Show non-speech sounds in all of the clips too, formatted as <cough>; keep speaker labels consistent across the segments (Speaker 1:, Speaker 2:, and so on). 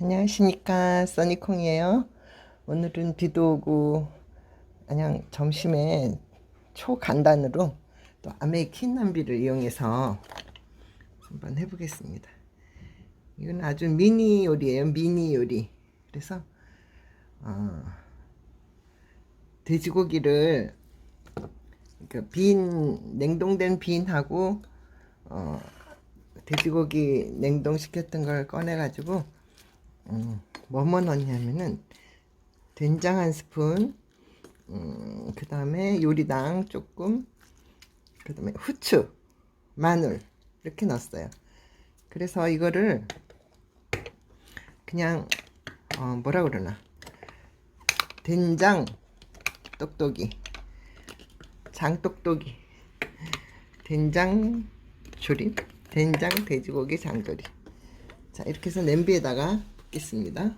Speaker 1: 안녕하십니까. 써니콩이에요. 오늘은 비도 오고 그냥 점심에 초간단으로 또 아메이킨 남비를 이용해서 한번 해보겠습니다. 이건 아주 미니 요리예요. 미니 요리. 그래서 어, 돼지고기를 그빈 냉동된 빈하고 어, 돼지고기 냉동시켰던 걸 꺼내 가지고 음, 뭐뭐 넣냐면은 된장 한 스푼, 음, 그 다음에 요리당 조금, 그 다음에 후추, 마늘 이렇게 넣었어요. 그래서 이거를 그냥 어, 뭐라 그러나 된장 똑똑이, 장똑똑이, 된장 조림, 된장 돼지고기 장조림. 자 이렇게 해서 냄비에다가 붓겠습니다.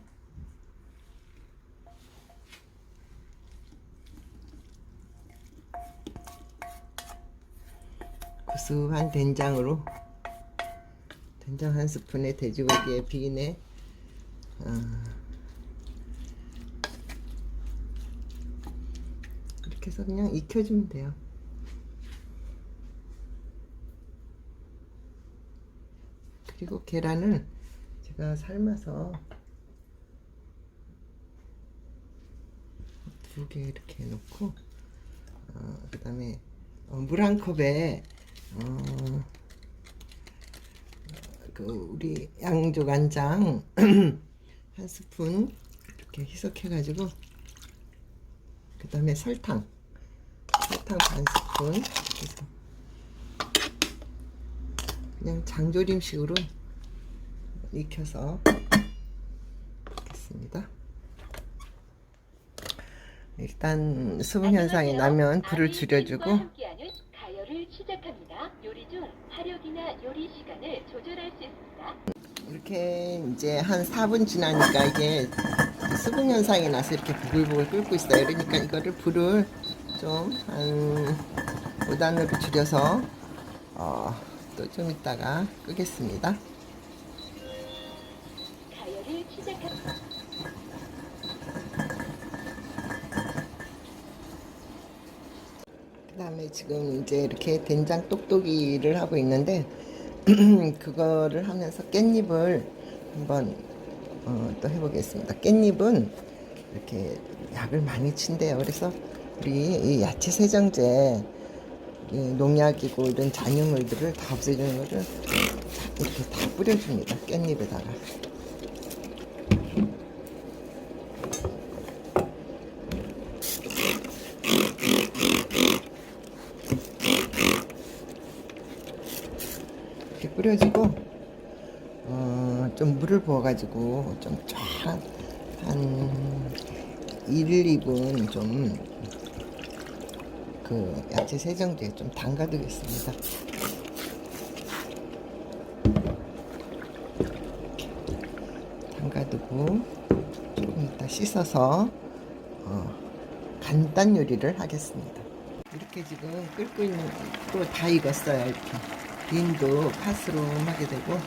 Speaker 1: 구수한 된장으로 된장 한 스푼에 돼지고기에 비인에 어, 이렇게 해서 그냥 익혀주면 돼요. 그리고 계란을 제가 삶아서 두 개 이렇게 놓고 어, 그 다음에 물한 컵에 어, 그 우리 양조 간장 <clears throat> 한 스푼 이렇게 희석해 가지고 그 다음에 설탕 설탕 반 스푼. 해서 그냥 장조림식으로 익혀서 먹겠습니다. 일단 수분 현상이 나면 불을 줄여주고.
Speaker 2: 이렇게
Speaker 1: 이제 한 4분 지나니까 이게 수분 현상이 나서 이렇게 부글부글 끓고 있어요. 그러니까 이거를 불을 좀 한 5단으로 줄여서 어, 또 좀 이따가 끄겠습니다.
Speaker 2: 가열을 시작합니다.
Speaker 1: 그 다음에 지금 이제 이렇게 된장 똑똑이를 하고 있는데 <clears throat> 그거를 하면서 깻잎을 한번 어, 또 해보겠습니다. 깻잎은 이렇게 약을 많이 친대요. 그래서 우리 이 야채 세정제 이 농약이고 이런 잔여물들을 다 없애주는 거를 이렇게 다 뿌려줍니다. 깻잎에다가. 뿌려주고 어, 좀 물을 부어가지고 좀쫙한 1, 2분 좀 그 야채 세정제에 좀 담가두겠습니다. 담가두고 조금 이따 씻어서 어, 간단 요리를 하겠습니다. 이렇게 지금 끓고 있는 또 다 익었어요. 이렇게 빈도 파스름하게 되고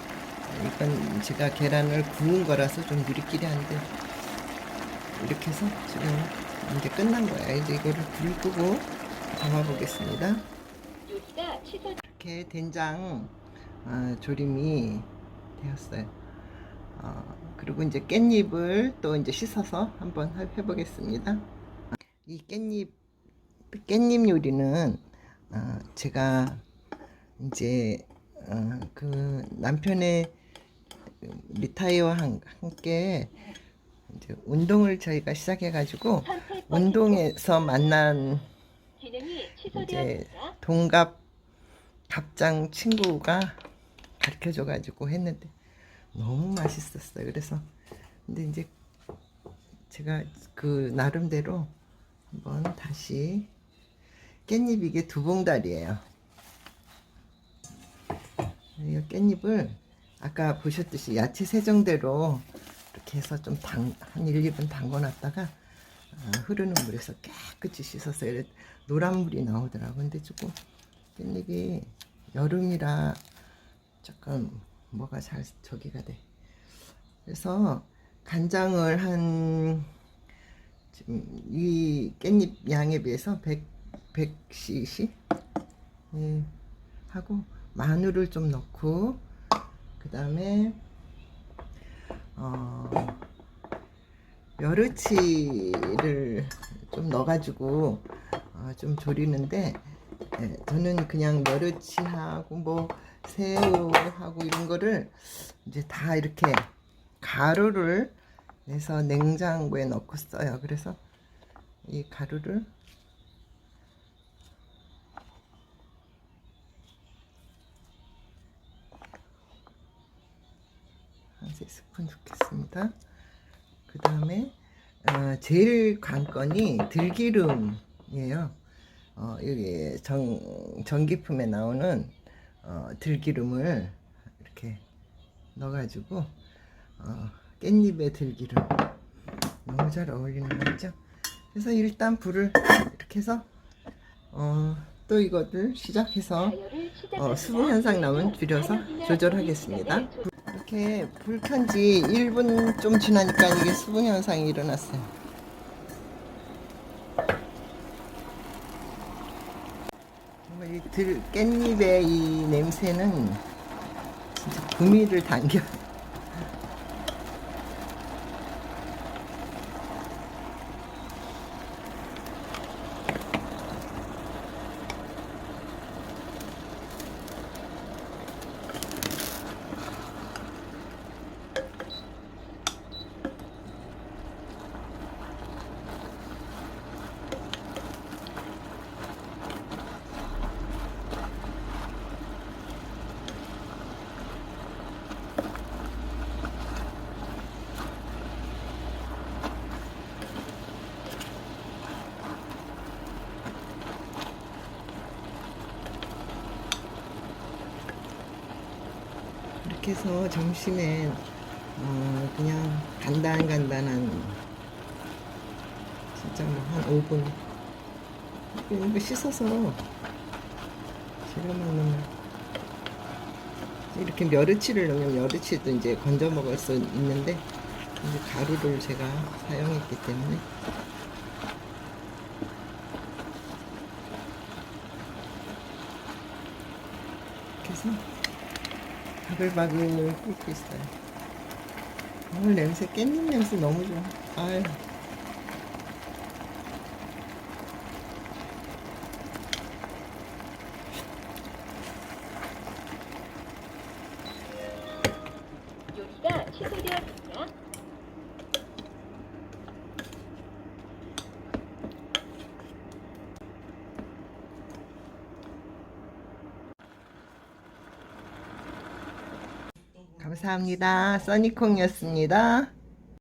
Speaker 1: 이건 제가 계란을 구운 거라서 좀 누리끼리 한데 이렇게 해서 지금 이제 끝난 거예요. 이제 이거를 불 끄고 담아 보겠습니다.
Speaker 2: 요리가 취소
Speaker 1: 이렇게 된장 어, 조림이 되었어요. 어, 그리고 이제 깻잎을 또 이제 씻어서 한번 해- 해보겠습니다. 이 깻잎 깻잎 요리는 어, 제가 이제 어, 그 남편의 리타이어와 한- 함께 이제 운동을 저희가 시작해가지고 운동에서 만난 이제. 동갑 갑장 친구가 가르쳐 줘가지고 했는데 너무 맛있었어요. 그래서 근데 이제 제가 그 나름대로 한번 다시 깻잎 이게 두 봉다리예요. 이 깻잎을 아까 보셨듯이 야채 세정대로 이렇게 해서 좀 당, 한 1, 2분 담궈놨다가 아, 흐르는 물에서 깨끗이 씻어서 이래 노란 물이 나오더라고. 근데 조금 깻잎이 여름이라 조금 뭐가 잘 저기가 돼. 그래서 간장을 한 지금 이 깻잎 양에 비해서 100 100cc 예, 하고 마늘을 좀 넣고 그 다음에 어, 멸치를 좀 넣어가지고 어, 좀 조리는데 예, 저는 그냥 멸치하고 뭐 새우하고 이런 거를 이제 다 이렇게 가루를 내서 냉장고에 넣고 써요. 그래서 이 가루를 한세 스푼 넣겠습니다. 그 다음에 어, 제일 관건이 들기름이에요. 어, 여기 정, 전기품에 나오는 어, 들기름을 이렇게 넣어가지고 어, 깻잎에 들기름 너무 잘 어울리는 거죠. 그래서 일단 불을 이렇게 해서 어, 또 이것을 시작해서. 어, 수분 현상 나면 줄여서 조절하겠습니다. 이렇게 불 켠 지 1분 좀 지나니까 이게 수분 현상이 일어났어요. 정말 이 들, 깻잎의 이 냄새는 진짜 구미를 당겨. 이렇게 해서 점심에 어, 그냥 간단간단한 진짜 뭐한 5분 이런 거 씻어서 재료만 넣으면 이렇게 멸치를 넣으면 멸치도 이제 건져 먹을 수 있는데 이제 가루를 제가 사용했기 때문에. 이렇게 해서 바글바글 끓고 있어요. 오늘 냄새 깻잎 냄새 너무 좋아. 아유.
Speaker 2: 요리가 취소되었습니다.
Speaker 1: 감사합니다. 써니콩이었습니다.